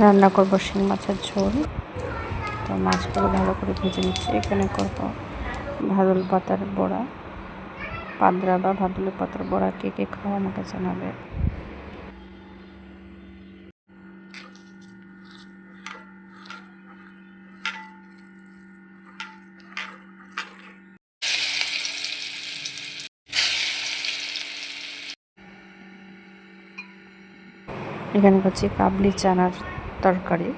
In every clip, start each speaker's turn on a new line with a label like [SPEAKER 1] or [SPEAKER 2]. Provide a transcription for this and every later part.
[SPEAKER 1] রান্না করব শিং মাছের ঝোল। তো মাছগুলো ভালো করে ভেজে নিচ্ছি। এখানে করব ভাদল পাতার বড়া। পাদরা বা ভাদুলি পাতার বড়া কে কে খাওয়া আমাকে জানাবে। এখানে করছি কাবলি চানার তরকারি।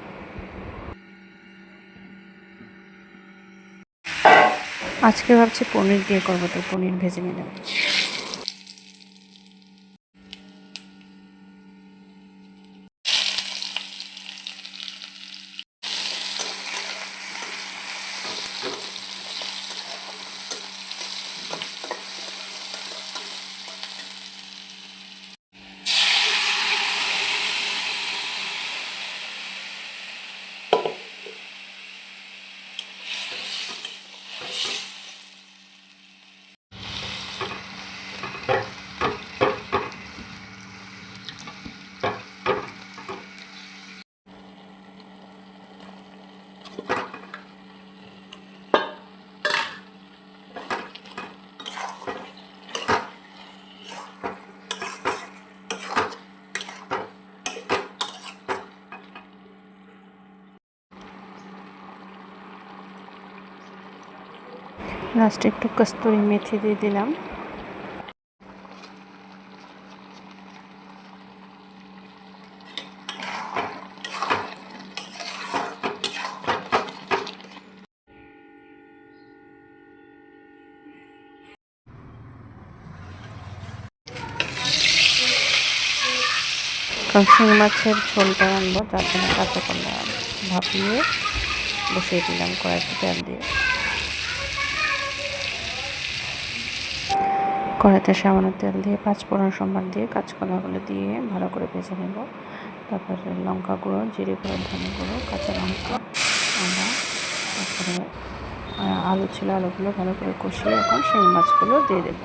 [SPEAKER 1] আজকে ভাবছি পনির দিয়ে করব তো পনির ভেজে নিলাম। লাস্টে একটু কস্তুরি মেথি দিয়ে দিলাম। শিং মাছের ঝোলটা আনব যার জন্য কাঁচা কলা ভাপিয়ে বসিয়ে দিলাম কড়াইতে তেল দিয়ে। কড়াইতে সামান্য তেল দিয়ে, পাঁচ ফোড়ন সম্মান দিয়ে কাঁচকলাগুলো দিয়ে ভালো করে ভেজে নেব। তারপরে লঙ্কা গুঁড়ো, জিরে গুঁড়ো, ধনে গুঁড়ো, কাঁচা লঙ্কা, আদা, তারপরে আলু ছিল আলুগুলো ভালো করে কষিয়ে এখন সেই মাছগুলো দিয়ে দেবো।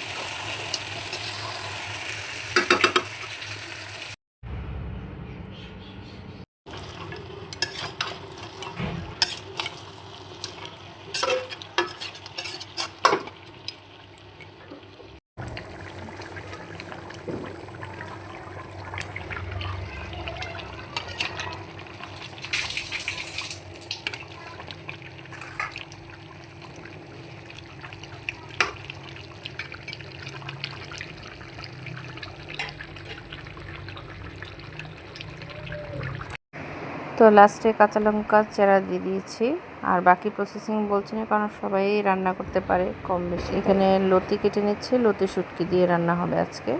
[SPEAKER 1] তো লাস্টে কাঁচা লঙ্কা, চেরা দিয়ে দিয়েছি। আর বাকি প্রসেসিং বলছি না, কারণ সবাই রান্না করতে পারে কম বেশি। এখানে লতি কেটে নিচ্ছে, লতি শুটকি দিয়ে রান্না হবে আজকে।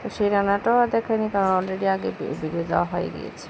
[SPEAKER 1] তো সেই রান্নাটাও দেখেনি কারণ অলরেডি আগে ভিডিও দেওয়া হয়ে গিয়েছে।